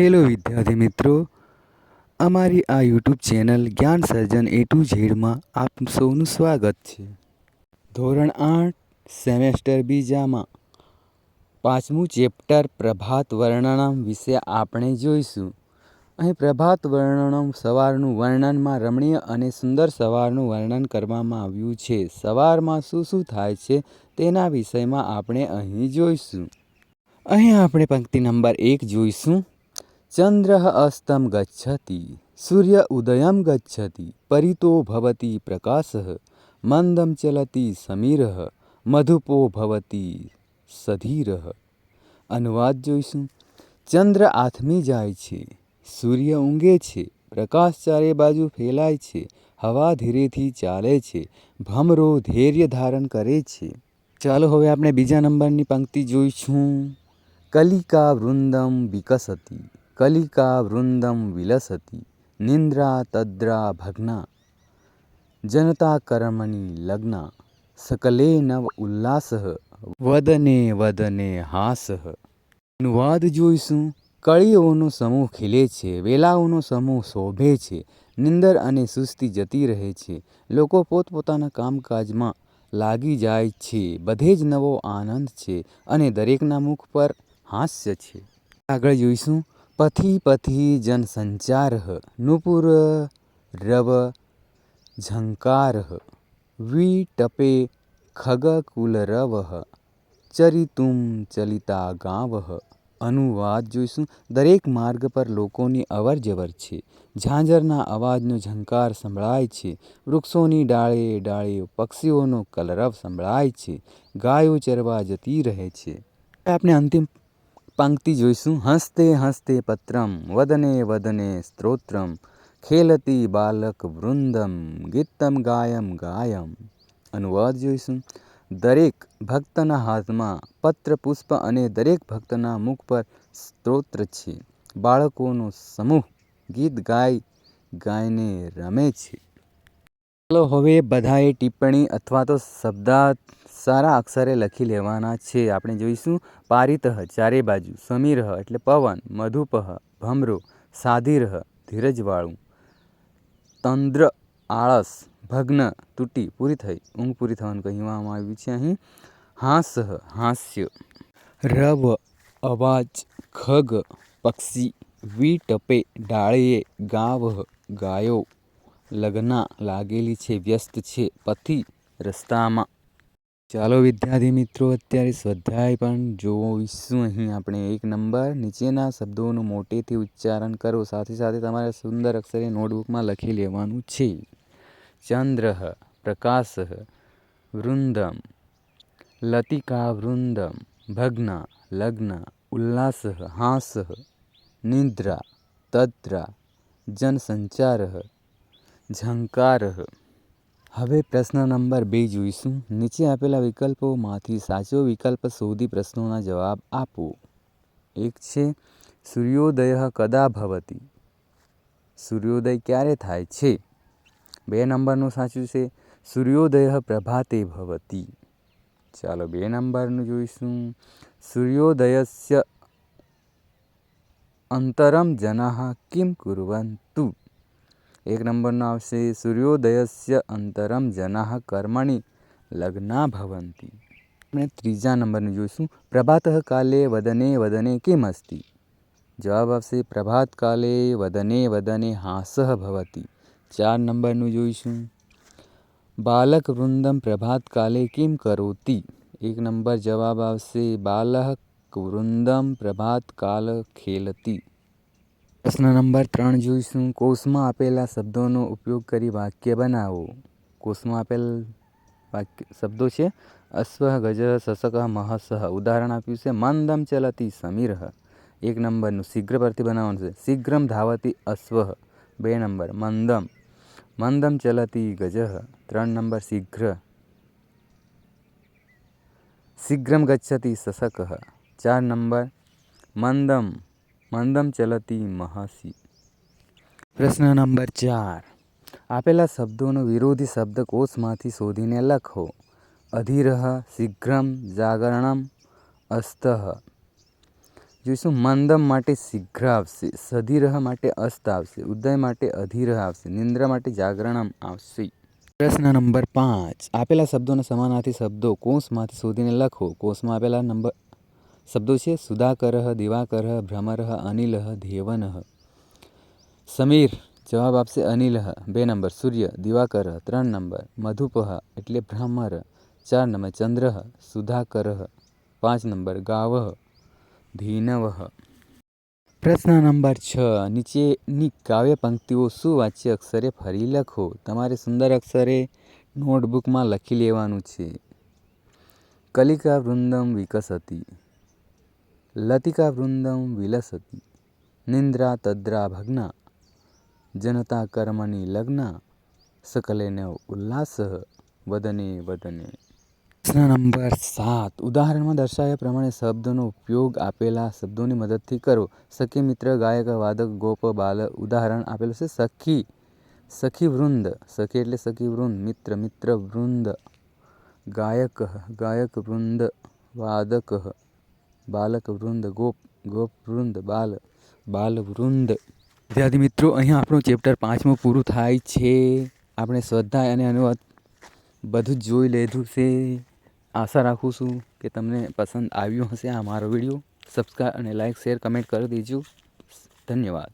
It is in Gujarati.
હેલો વિદ્યાર્થી મિત્રો. અમારી આ યુટ્યુબ ચેનલ જ્ઞાન સર્જન એ ટુ ઝેડમાં આપ સૌનું સ્વાગત છે. ધોરણ આઠ સેમેસ્ટર બીજામાં. પાંચમું ચેપ્ટર પ્રભાત વર્ણનમ વિશે આપણે જોઈશું. અહીં પ્રભાત વર્ણનમ સવારનું વર્ણનમાં રમણીય અને સુંદર સવારનું વર્ણન કરવામાં આવ્યું છે. સવારમાં શું શું થાય છે તેના વિષયમાં આપણે અહીં જોઈશું. અહીં આપણે પંક્તિ નંબર એક જોઈશું. ચંદ્ર અસ્તમ ગચ્છતિ સૂર્ય ઉદયમ ગચ્છતિ પરિતો ભવતી પ્રકાશઃ મંદમ ચલતી સમીરઃ મધુપો ભવતી સધીરઃ અનુવાદ જોઈશું ચંદ્ર આથમી જાય છે સૂર્ય ઊંઘે છે પ્રકાશ ચારે બાજુ ફેલાય છે હવા ધીરેથી ચાલે છે ભમરો ધૈર્ય ધારણ કરે છે ચાલો હવે આપણે બીજા નંબરની પંક્તિ જોઈશું કલિકા વૃંદમ વિકસતી કલિકા વૃંદમ વિલસતી નિંદ્રા તદ્રા ભગ્ના જનતા કર્મણી લગ્ના સકલે નવ ઉલ્લાસ વદને વદને હાસ અનુવાદ જોઈશું કળીઓનો સમૂહ ખીલે છે વેલાઓનો સમૂહ શોભે છે નિંદર અને સુસ્તી જતી રહે છે લોકો પોતપોતાના કામકાજમાં લાગી જાય છે બધે જ નવો આનંદ છે અને દરેકના મુખ પર હાસ્ય છે આગળ જોઈશું પથી પથી નુપુર રવ ઝંકાર વિટપે ખગકુલરવ ચરિતુમ ચલિતા ગાવઃ અનુવાદ જોઈશું. દરેક માર્ગ પર લોકોની અવર જવર છે. ઝાંઝરના અવાજનો ઝંકાર સંભળાય છે. વૃક્ષોની ડાળે ડાળે પક્ષીઓનો કલરવ સંભળાય છે. ગાયો ચરવા જતી રહે છે. આપણે અંતિમ પંક્તિ જોઈશું. હસતે હસતે પત્રમ, વદને વદને સ્ત્રોત્રમ, ખેલતી બાલક વૃંદમ, ગીતમ ગાયમ ગાયમ. અનુવાદ જોઈશું. દરેક ભક્તના હાથમાં પત્ર, પુષ્પ અને દરેક ભક્તના મુખ પર સ્ત્રોત્ર છે. બાળકોનો સમૂહ ગીત ગાય, ગાયને રમે છે. ચાલો હવે બધાએ ટિપ્પણી અથવા તો શબ્દાર્થ સારા અક્ષરે લખી લેવાના છે. આપણે જોઈશું. પારિતઃ ચારે બાજુ સમીરહ એટલે પવન મધુપહ ભમરો સાધીરહ ધીરજવાળું, તંદ્ર, આળસ, ભગ્ન, તૂટી, પૂરી થઈ, ઊંઘ પૂરી થવાનું કહેવામાં આવ્યું છે અહીં. હાસ હાસ્ય, રવ અવાજ ખગ, પક્ષી, વી ટપે, ડાળીએ, ગાવ ગાયો લગ્ના લાગેલી છે, વ્યસ્ત છે પથી રસ્તામાં. ચાલો વિદ્યાર્થી મિત્રો, અત્યારે સ્વાધ્યાય પણ જોઈશું. અહીં આપણે એક નંબર. નીચેના શબ્દોનું મોટેથી ઉચ્ચારણ કરો. સાથે સાથે તમારે સુંદર અક્ષરે નોટબુકમાં લખી લેવાનું છે. ચંદ્ર, પ્રકાશ, વૃંદમ લતિકા વૃંદમ ભગ્ન, લગ્ન, ઉલ્લાસ, હાસ, નિદ્રા, તદ્રા, જનસંચાર ઝંકાર. હવે પ્રશ્ન નંબર બે જોઈશું. નીચે આપેલા વિકલ્પોમાંથી સાચો વિકલ્પ શોધી પ્રશ્નોના જવાબ આપો. એક છે, સૂર્યોદય કદા ભવતી? સૂર્યોદય ક્યારે થાય છે? બે નંબરનું સાચું છે, સૂર્યોદય પ્રભાતે ભવતી. ચાલો બે નંબરનું જોઈશું. સૂર્યોદયસ્ય અંતરમ જના કિમ કુર્વન્તુ એક નંબરનો આવશે સૂર્યોદયસ્ય અંતરમ જનાહ કર્મણી લગ્ના ભવંતી આપણે ત્રીજા નંબરનું જોઈશું પ્રભાતઃ કાલે વદને વદને કિમ અસ્તિ જવાબ આવશે પ્રભાત કાલે વદને વદને હાસઃ ભવતી ચાર નંબરનું જોઈશું બાલક વૃંદમ પ્રભાત કાલે કિમ કરોતી એક નંબર પ્રશ્ન નંબર ત્રણ જોઈશું. કોષમાં આપેલા શબ્દોનો ઉપયોગ કરી વાક્ય બનાવો. કોષમાં આપેલ વાક્ય, શબ્દો છે, અશ્વ, ગજ શશક મહસહ ઉદાહરણ આપ્યું છે, મંદમ ચલતી સમીર. એક નંબરનું શીઘ્ર પરથી બનાવવાનું છે. શીઘ્રમ ધાવતી અશ્વ. બે નંબર, મંદમ. મંદમ ચલતી ગજ. ત્રણ નંબર, શીઘ્ર. શીઘ્રમ ગચ્છતી શશક ચાર નંબર, મંદમ. મંદમ ચલતી મહાસી. પ્રશ્ન નંબર ચાર. આપેલા શબ્દોનો વિરોધી શબ્દકોશમાંથી શોધીને લખો. અધિરહ, શીઘ્રમ, જાગરણમ અસ્તઃ જોઈશું, મંદમ માટે શીઘ્ર આવશે, સધિરહ માટે અસ્ત આવશે, ઉદય માટે અધિરહ આવશે, નિંદ્રા માટે જાગરણમ આવશે. પ્રશ્ન નંબર પાંચ. આપેલા શબ્દોના સમાનાર્થી શબ્દો કોષમાંથી શોધીને લખો. કોષમાં આપેલા નંબર શબ્દો છે, સુધાકરઃ, દિવાકરઃ, ભ્રમર, અનિલઃ ધેવનઃ સમીર જવાબ આપશે અનિલઃ. બે નંબર, સૂર્ય, દિવાકર, ત્રણ નંબર મધુપહ એટલે ભ્રમર. ચાર નંબર, ચંદ્ર સુધાકરહ પાંચ નંબર, ગાવઃ ધીનવહ પ્રશ્ન નંબર છ, નીચેની કાવ્ય પંક્તિઓ સુવાચ્ય અક્ષરે ફરી લખો? તમારે સુંદર અક્ષરે નોટબુકમાં લખી લેવાનું છે. કલિકા વૃંદમ વિકસતી. લતિકા વૃંદમ વિલસતી નિંદ્રા તદ્રા ભગ્ના જનતા કર્મણી લગ્ના સકલેન ઉલ્લાસ વદને વદને પ્રશ્ન નંબર સાત ઉદાહરણમાં દર્શાવ્યા પ્રમાણે શબ્દનો ઉપયોગ આપેલા શબ્દોની મદદથી કરો સખી મિત્ર ગાયક વાદક ગોપ બાલ ઉદાહરણ આપેલું છે સખી સખી વૃંદ સખી એટલે સખી વૃંદ મિત્ર મિત્ર વૃંદ ગાયક ગાયક વૃંદ વાદક બાલક વૃંદ ગોપ ગોપ વૃંદ બાલ બાલ વૃંદ વિદ્યાર્થી મિત્રો, અહીંયા આપણું ચેપ્ટર પાંચમું પૂરું થાય છે. આપણે સ્વાધ્યાય અને અનુવાદ બધું જ જોઈ લીધું છે. આશા રાખું છું કે તમને પસંદ આવ્યો હશે આ મારો વીડિયો. સબસ્ક્રાઈબ અને લાઈક શેર કમેન્ટ કરી દેજો. ધન્યવાદ.